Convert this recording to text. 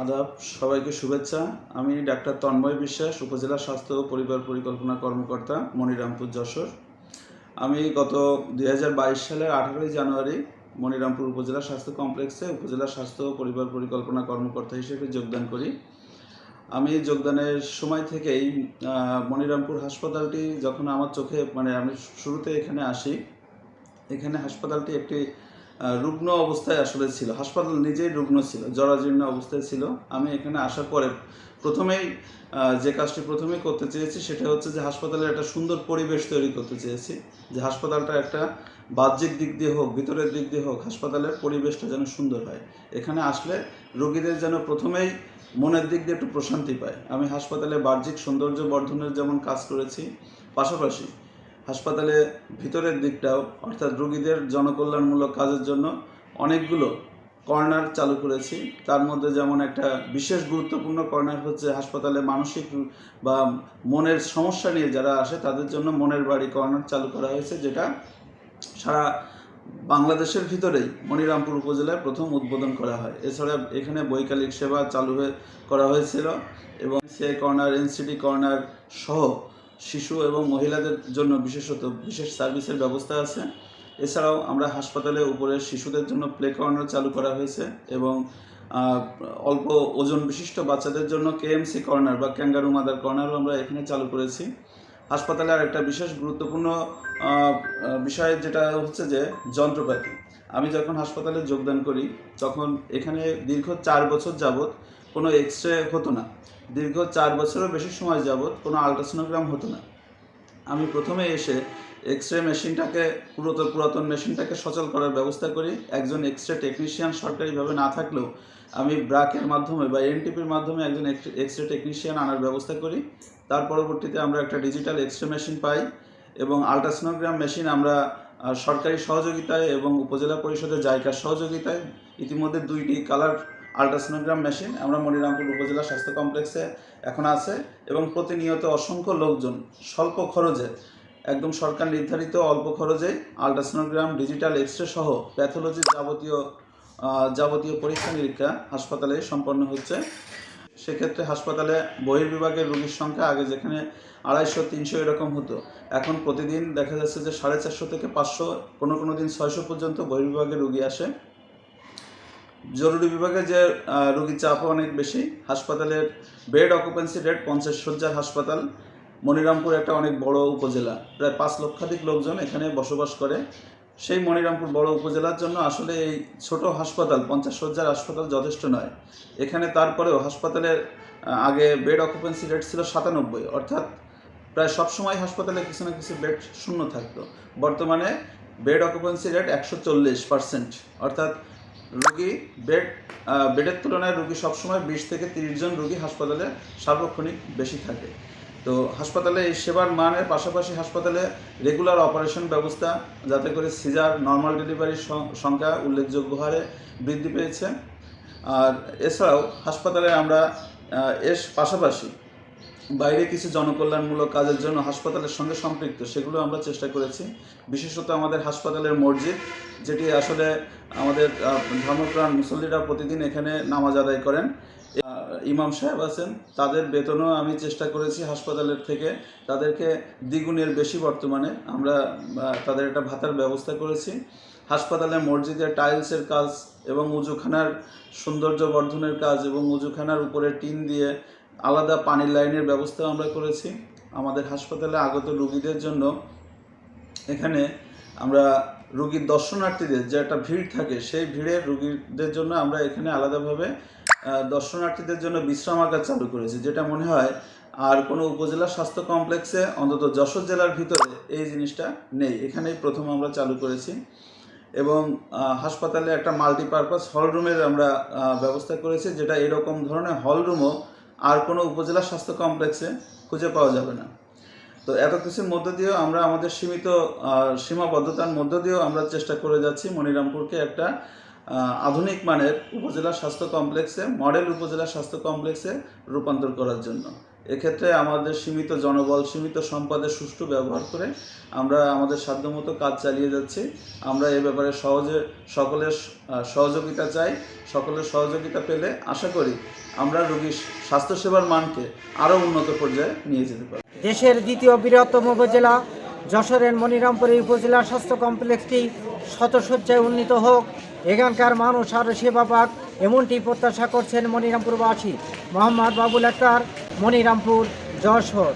আদাব, সবাইকে শুভেচ্ছা। আমি ডাক্তার তন্ময় বিশ্বাস, উপজেলা স্বাস্থ্য ও পরিবার পরিকল্পনা কর্মকর্তা মনিরামপুর যশোর। আমি গত দুই হাজার বাইশ সালের আঠারোই জানুয়ারি মনিরামপুর উপজেলা স্বাস্থ্য কমপ্লেক্সে উপজেলা স্বাস্থ্য ও পরিবার পরিকল্পনা কর্মকর্তা হিসেবে যোগদান করি। আমি যোগদানের সময় থেকেই মনিরামপুর হাসপাতালটি যখন আমার চোখে মানে আমি শুরুতে এখানে আসি, এখানে হাসপাতালটি একটি রুগ্ন অবস্থায় আসলে ছিল। হাসপাতাল নিজেই রুগ্ন ছিল, জরাজীর্ণ অবস্থায় ছিল। আমি এখানে আসার পরে প্রথমেই যে কাজটি প্রথমেই করতে চেয়েছি সেটা হচ্ছে যে হাসপাতালের একটা সুন্দর পরিবেশ তৈরি করতে চেয়েছি। যে হাসপাতালটা একটা বাহ্যিক দিক দিয়ে হোক, ভিতরের দিক দিয়ে হোক, হাসপাতালের পরিবেশটা যেন সুন্দর হয়। এখানে আসলে রোগীদের যেন প্রথমেই মনের দিক দিয়ে একটু প্রশান্তি পায়। আমি হাসপাতালে বাহ্যিক সৌন্দর্য বর্ধনের যেমন কাজ করেছি, পাশাপাশি হাসপাতালে ভিতরের দিকটাও, অর্থাৎ রোগীদের জনকল্যাণমূলক কাজের জন্য অনেকগুলো কর্নার চালু করেছি। তার মধ্যে যেমন একটা বিশেষ গুরুত্বপূর্ণ কর্নার হচ্ছে হাসপাতালে মানসিক বা মনের সমস্যা নিয়ে যারা আসে, তাদের জন্য মনের বাড়ি কর্নার চালু করা হয়েছে, যেটা সারা বাংলাদেশের ভিতরেই মনিরামপুর উপজেলায় প্রথম উদ্বোধন করা হয়। এছাড়া এখানে বৈকালিক সেবা চালু হয়ে, করা হয়েছিল এবং সে কর্নার, এনসিডি কর্নার সহ শিশু এবং মহিলাদের জন্য বিশেষত বিশেষ সার্ভিসের ব্যবস্থা আছে। এছাড়াও আমরা হাসপাতালে উপরে শিশুদের জন্য প্লে কর্নার চালু করা হয়েছে এবং অল্প ওজন বিশিষ্ট বাচ্চাদের জন্য কেএমসি কর্নার বা ক্যাঙ্গারু মাদার কর্নারও আমরা এখানে চালু করেছি। হাসপাতালে আর একটা বিশেষ গুরুত্বপূর্ণ বিষয় যেটা হচ্ছে যে যন্ত্রপাতি। আমি যখন হাসপাতালে যোগদান করি, তখন এখানে দীর্ঘ চার বছর যাবৎ কোনো এক্স রে হতো না। দীর্ঘ চার বছরেরও বেশি সময় যাবৎ কোনো আলট্রাসোনোগ্রাম হতো না। আমি প্রথমে এসে এক্স রে মেশিনটাকে পুরাতন পুরাতন মেশিনটাকে সচল করার ব্যবস্থা করি। একজন এক্স রে টেকনিশিয়ান সরকারিভাবে না থাকলেও আমি ব্রাকের মাধ্যমে বা এনটিপির মাধ্যমে একজন এক্স রে টেকনিশিয়ান আনার ব্যবস্থা করি। তার পরবর্তীতে আমরা একটা ডিজিটাল এক্স রে মেশিন পাই এবং আলট্রাসোনোগ্রাম মেশিন আমরা সরকারি সহযোগিতায় এবং উপজেলা পরিষদের জায়গার সহযোগিতায় ইতিমধ্যে দুইটি কালার আলট্রাসোনোগ্রাম মেশিন আমরা মনিরামপুর উপজেলা স্বাস্থ্য কমপ্লেক্সে এখন আছে এবং প্রতিনিয়ত অসংখ্য লোকজন স্বল্প খরচে, একদম সরকার নির্ধারিত অল্প খরচে আলট্রাসোনোগ্রাম, ডিজিটাল এক্স রে সহ প্যাথোলজির যাবতীয় যাবতীয় পরীক্ষা নিরীক্ষা হাসপাতালে সম্পন্ন হচ্ছে। সেক্ষেত্রে হাসপাতালে বহির্বিভাগের রোগীর সংখ্যা আগে যেখানে আড়াইশো, তিনশো এরকম হতো, এখন প্রতিদিন দেখা যাচ্ছে যে সাড়ে চারশো থেকে পাঁচশো, কোনো কোনো দিন ছয়শো পর্যন্ত বহির্বিভাগে রোগী আসে। জরুরি বিভাগে যে রোগীর চাপও অনেক বেশি। হাসপাতালের বেড অকুপেন্সি রেট পঞ্চাশ শয্যার হাসপাতাল। মনিরামপুর একটা অনেক বড় উপজেলা। প্রায় পাঁচ লক্ষাধিক লোকজন এখানে বসবাস করে। সেই মনিরামপুর বড় উপজেলার জন্য আসলে এই ছোট হাসপাতাল, পঞ্চাশ শয্যার হাসপাতাল যথেষ্ট নয়। এখানে তারপরেও হাসপাতালের আগে বেড অকুপেন্সি রেট ছিল সাতানব্বই। অর্থাৎ প্রায় সবসময় হাসপাতালে কিছু না কিছু বেড শূন্য থাকতো। বর্তমানে বেড অকুপেন্সি রেট একশো চল্লিশ পার্সেন্ট অর্থাৎ রুগী বেড বেডের তুলনায় রুগী সবসময় বিশ থেকে তিরিশ জন রুগী হাসপাতালে সার্বক্ষণিক বেশি থাকে। তো হাসপাতালে এই সেবার মানের পাশাপাশি হাসপাতালে রেগুলার অপারেশন ব্যবস্থা যাতে করে সিজার, নর্মাল ডেলিভারির সংখ্যা উল্লেখযোগ্য হারে বৃদ্ধি পেয়েছে। আর এছাড়াও হাসপাতালে আমরা এর পাশাপাশি বাইরে কিছু জনকল্যাণমূলক কাজের জন্য হাসপাতালের সঙ্গে সম্পৃক্ত, সেগুলো আমরা চেষ্টা করেছি। বিশেষত আমাদের হাসপাতালের মসজিদ, যেটি আসলে আমাদের ধর্মপ্রাণ মুসল্লিরা প্রতিদিন এখানে নামাজ আদায় করেন। ইমাম সাহেব আছেন, তাদের বেতনও আমি চেষ্টা করেছি হাসপাতালের থেকে। তাদেরকে দ্বিগুণের বেশি বর্তমানে আমরা তাদের একটা ভাতার ব্যবস্থা করেছি। হাসপাতালে মসজিদের টাইলসের কাজ এবং উজুখানার সৌন্দর্য বর্ধনের কাজ এবং উজুখানার উপরে টিন দিয়ে আলাদা পানির লাইনের ব্যবস্থা আমরা করেছি। আমাদের হাসপাতালে আগত রোগীদের জন্য এখানে আমরা রুগীর দর্শনার্থীদের যে একটা ভিড় থাকে, সেই ভিড়ে রুগীদের জন্য আমরা এখানে আলাদাভাবে দর্শনার্থীদের জন্য বিশ্রামাগার চালু করেছি, যেটা মনে হয় আর কোনো উপজেলা স্বাস্থ্য কমপ্লেক্সে, অন্তত যশোর জেলার ভিতরে এই জিনিসটা নেই। এখানেই প্রথম আমরা চালু করেছি এবং হাসপাতালে একটা মাল্টিপারপাস হল রুমের আমরা ব্যবস্থা করেছি, যেটা এরকম ধরনের হল রুমও আর কোনো উপজেলা স্বাস্থ্য কমপ্লেক্সে খুঁজে পাওয়া যাবে না। তো এত কিছুর মধ্য দিয়েও আমরা আমাদের সীমিত সীমাবদ্ধতার মধ্য দিয়েও আমরা চেষ্টা করে যাচ্ছি মনিরামপুরকে একটা আধুনিক মানের উপজেলা স্বাস্থ্য কমপ্লেক্সে, মডেল উপজেলা স্বাস্থ্য কমপ্লেক্সে রূপান্তর করার জন্য। এক্ষেত্রে আমাদের সীমিত জনবল, সীমিত সম্পদের সুষ্ঠু ব্যবহার করে আমরা আমাদের সাধ্যমতো কাজ চালিয়ে যাচ্ছি। আমরা এ ব্যাপারে সহজে সকলের সহযোগিতা চাই। সকলের সহযোগিতা পেলে আশা করি আমরা রোগীর স্বাস্থ্যসেবার মানকে আরও উন্নত পর্যায়ে নিয়ে যেতে পারি দেশের দ্বিতীয় বৃহত্তম উপজেলা যশোরের মনিরামপুর উপজেলা স্বাস্থ্য কমপ্লেক্সটি শতসজ্জায় উন্নীত হোক। এখানকার মানুষ আরও সেবা পাক এমনটি প্রত্যাশা করছেন মনিরামপুরবাসী। মোহাম্মদ বাবুল আক্তার মনিরামপুর যশোর।